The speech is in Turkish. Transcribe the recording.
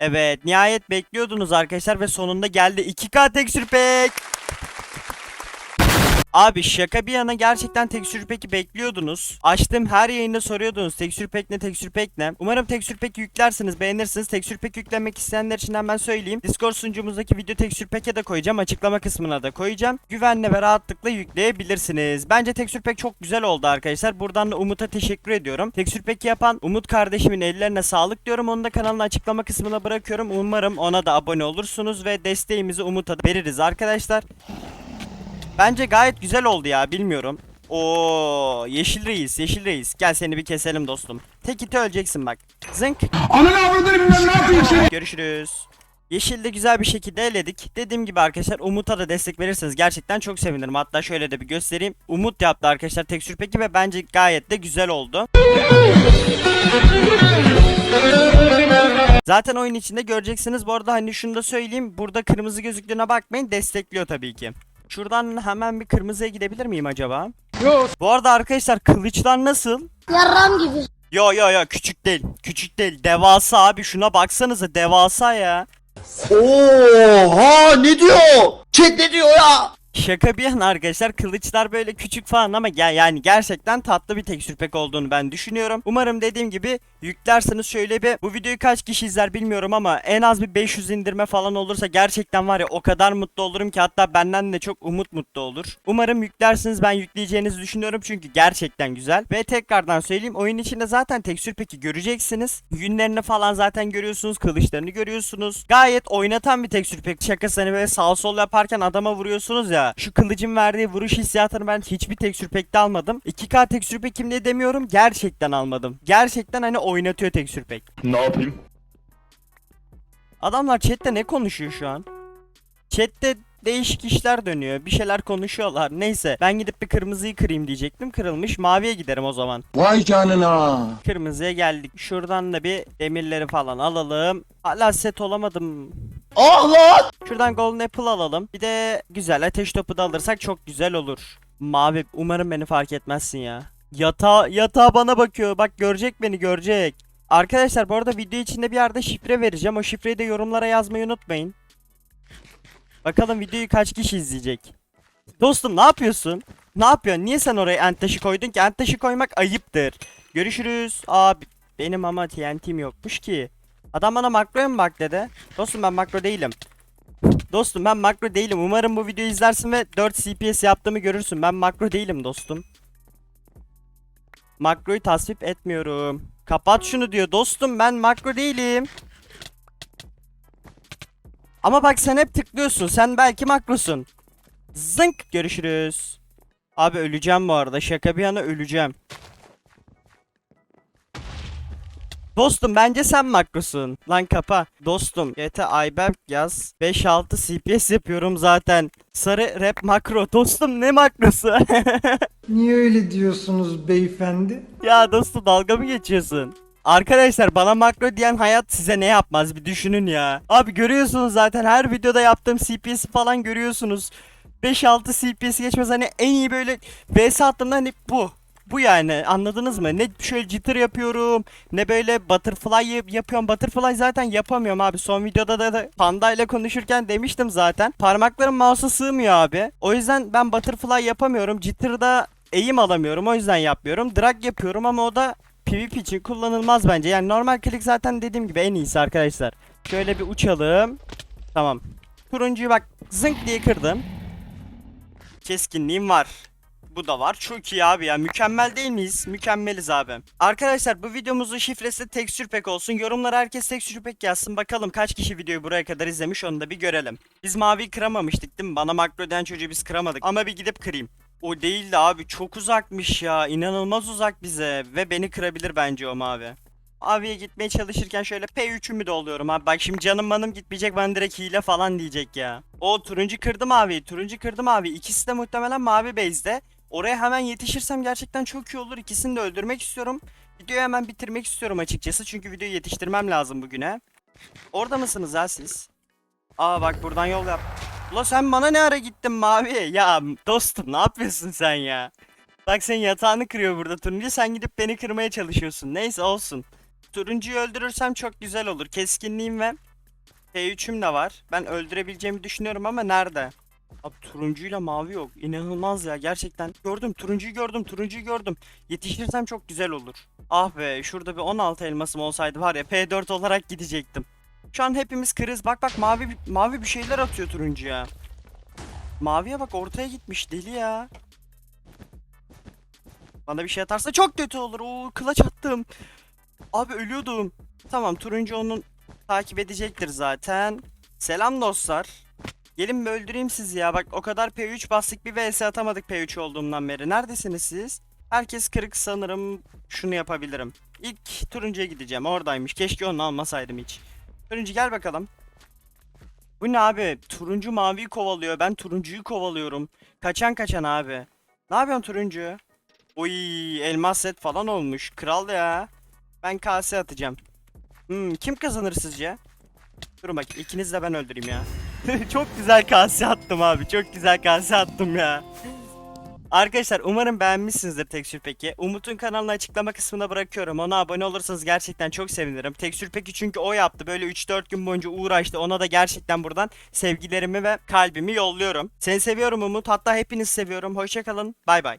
Evet nihayet bekliyordunuz arkadaşlar ve sonunda geldi 2K tekstür pek. Abi şaka bir yana gerçekten tekstür peki bekliyordunuz. Açtım her yayında soruyordunuz tekstür pek ne tekstür pek ne. Umarım tekstür peki yüklersiniz beğenirsiniz. Tekstür pek yüklemek isteyenler için hemen söyleyeyim. Discord sunucumuzdaki video tekstür peke de koyacağım. Açıklama kısmına da koyacağım. Güvenle ve rahatlıkla yükleyebilirsiniz. Bence tekstür pek çok güzel oldu arkadaşlar. Buradan da Umut'a teşekkür ediyorum. Tekstür peki yapan Umut kardeşimin ellerine sağlık diyorum. Onu da kanalın açıklama kısmına bırakıyorum. Umarım ona da abone olursunuz ve desteğimizi Umut'a veririz arkadaşlar. Bence gayet güzel oldu ya bilmiyorum. Oo yeşil reis yeşil reis gel seni bir keselim dostum. Tek iti öleceksin bak. Zınk. Ananı avradını bilmem ne yapayım seni. Görüşürüz. Yeşil de güzel bir şekilde eledik. Dediğim gibi arkadaşlar Umut'a da destek verirseniz gerçekten çok sevinirim. Hatta şöyle de bir göstereyim. Umut yaptı arkadaşlar tekstür peki ve bence gayet de güzel oldu. Zaten oyun içinde göreceksiniz. Bu arada hani şunu da söyleyeyim. Burada kırmızı gözüklüğüne bakmayın. Destekliyor tabii ki. Şuradan hemen bir kırmızıya gidebilir miyim acaba? Yok. Bu arada arkadaşlar kılıçlar nasıl? Yarram gibi. Yo yo yo küçük değil. Küçük değil. Devasa abi şuna baksanıza devasa ya. Oha ne diyor? Chat ne diyor ya? Şaka bir yana arkadaşlar kılıçlar böyle küçük falan ama gel yani gerçekten tatlı bir tekstür pek olduğunu ben düşünüyorum. Umarım dediğim gibi yüklerseniz şöyle bir bu videoyu kaç kişi izler bilmiyorum ama en az bir 500 indirme falan olursa gerçekten var ya o kadar mutlu olurum ki hatta benden de çok Umut mutlu olur. Umarım yüklersiniz ben yükleyeceğinizi düşünüyorum çünkü gerçekten güzel. Ve tekrardan söyleyeyim oyun içinde zaten tekstür peki göreceksiniz. Yünlerini falan zaten görüyorsunuz kılıçlarını görüyorsunuz. Gayet oynatan bir tekstür pek şakası hani böyle sağ sol yaparken adama vuruyorsunuz ya. Şu kılıcın verdiği vuruş hissiyatını ben hiçbir tekstür pekte almadım. 2K tekstür pekimde demiyorum gerçekten almadım. Gerçekten hani oynatıyor tekstür pek. Ne yapayım? Adamlar chatte ne konuşuyor şu an? Chatte değişik işler dönüyor. Bir şeyler konuşuyorlar. Neyse ben gidip bir kırmızıyı kırayım diyecektim. Kırılmış. Maviye giderim o zaman. Vay canına. Kırmızıya geldik. Şuradan da bir demirleri falan alalım. Hala set olamadım. Ah lan! Şuradan golden apple alalım. Bir de güzel ateş topu da alırsak çok güzel olur. Mavi umarım beni fark etmezsin ya. Yatağa, yatağa bana bakıyor. Bak görecek beni görecek. Arkadaşlar bu arada video içinde bir yerde şifre vereceğim. O şifreyi de yorumlara yazmayı unutmayın. Bakalım videoyu kaç kişi izleyecek. Dostum ne yapıyorsun? Ne yapıyorsun? Niye sen oraya end taşı koydun ki? End taşı koymak ayıptır. Görüşürüz. Abi benim ama TNT'm yokmuş ki. Adam bana makroya mı bak dedi. Dostum ben makro değilim. Dostum ben makro değilim. Umarım bu videoyu izlersin ve 4 CPS yaptığımı görürsün. Ben makro değilim dostum. Makroyu tasvip etmiyorum. Kapat şunu diyor. Dostum ben makro değilim. Ama bak sen hep tıklıyorsun. Sen belki makrosun. Zınk görüşürüz. Abi öleceğim bu arada. Şaka bir yana öleceğim. Dostum bence sen makrosun. Lan kapa. Dostum GT Ayberk yaz. 5-6 CPS yapıyorum zaten. Sarı rap makro. Dostum ne makrosu? Niye öyle diyorsunuz beyefendi? ya dostum dalga mı geçiyorsun? Arkadaşlar bana makro diyen hayat size ne yapmaz bir düşünün ya. Abi görüyorsunuz zaten her videoda yaptığım CPS'i falan görüyorsunuz. 5-6 CPS geçmez hani en iyi böyle VS attığımda hani bu. Bu yani anladınız mı? Ne şöyle jitter yapıyorum ne böyle butterfly yap- yapıyorum. Butterfly zaten yapamıyorum abi. Son videoda da, da panda ile konuşurken demiştim zaten. Parmaklarım mouse'a sığmıyor abi. O yüzden ben butterfly yapamıyorum. Jitter'da eğim alamıyorum. O yüzden yapmıyorum. Drag yapıyorum ama o da PvP için kullanılmaz bence. Yani normal klik zaten dediğim gibi en iyisi arkadaşlar. Şöyle bir uçalım. Tamam. Turuncuyu bak zınk diye kırdım. Keskinliğim var. Bu da var. Çok abi ya. Mükemmel değil miyiz? Mükemmeliz abi. Arkadaşlar bu videomuzun şifresi tekstür pek olsun. Yorumlara herkes tekstür pek yazsın. Bakalım kaç kişi videoyu buraya kadar izlemiş onu da bir görelim. Biz mavi kıramamıştık değil mi? Bana makro çocuğu biz kıramadık. Ama bir gidip kırayım. O değildi abi. Çok uzakmış ya. İnanılmaz uzak bize. Ve beni kırabilir bence o mavi. Maviye gitmeye çalışırken şöyle P3'ümü doluyorum abi. Bak şimdi canım manım gitmeyecek ben direkt hile falan diyecek ya. O turuncu kırdı mavi. Turuncu kırdı mavi. İkisi de muhtemelen mavi base'de. Oraya hemen yetişirsem gerçekten çok iyi olur. İkisini de öldürmek istiyorum. Videoyu hemen bitirmek istiyorum açıkçası. Çünkü videoyu yetiştirmem lazım bugüne. Orada mısınız ha siz? Aa bak buradan yol yap. Ula sen bana ne ara gittin mavi? Ya dostum ne yapıyorsun sen ya? Bak senin yatağını kırıyor burada turuncu. Sen gidip beni kırmaya çalışıyorsun. Neyse olsun. Turuncuyu öldürürsem çok güzel olur. Keskinliğim ve T3'üm de var. Ben öldürebileceğimi düşünüyorum ama nerede? Abi turuncuyla mavi yok. İnanılmaz ya gerçekten. Gördüm turuncuyu gördüm turuncuyu gördüm. Yetişirsem çok güzel olur. Ah be şurada bir 16 elmasım olsaydı var ya P4 olarak gidecektim. Şu an hepimiz kırız. Bak bak mavi mavi bir şeyler atıyor turuncuya. Maviye bak ortaya gitmiş deli ya. Bana bir şey atarsa çok kötü olur. Oo kılaç attım. Abi ölüyordum. Tamam turuncu onun takip edecektir zaten. Selam dostlar. Gelin mi öldüreyim sizi ya. Bak o kadar P3 bastık bir vs atamadık P3 olduğumdan beri. Neredesiniz siz? Herkes kırık sanırım şunu yapabilirim. İlk turuncuya gideceğim. Oradaymış. Keşke onu almasaydım hiç. Turuncu gel bakalım. Bu ne abi? Turuncu maviyi kovalıyor. Ben turuncuyu kovalıyorum. Kaçan kaçan abi. Ne yapıyorsun turuncu? Oy elmas set falan olmuş. Kral ya. Ben kase atacağım. Hmm, kim kazanır sizce? Durun bak ikiniz de ben öldüreyim ya. çok güzel kase attım abi. Çok güzel kase attım ya. Arkadaşlar umarım beğenmişsinizdir Tekstür Peki. Umut'un kanalını açıklama kısmına bırakıyorum. Ona abone olursanız gerçekten çok sevinirim. Tekstür Peki çünkü o yaptı. Böyle 3-4 gün boyunca uğraştı. Ona da gerçekten buradan sevgilerimi ve kalbimi yolluyorum. Seni seviyorum Umut. Hatta hepinizi seviyorum. Hoşçakalın. Bay bay.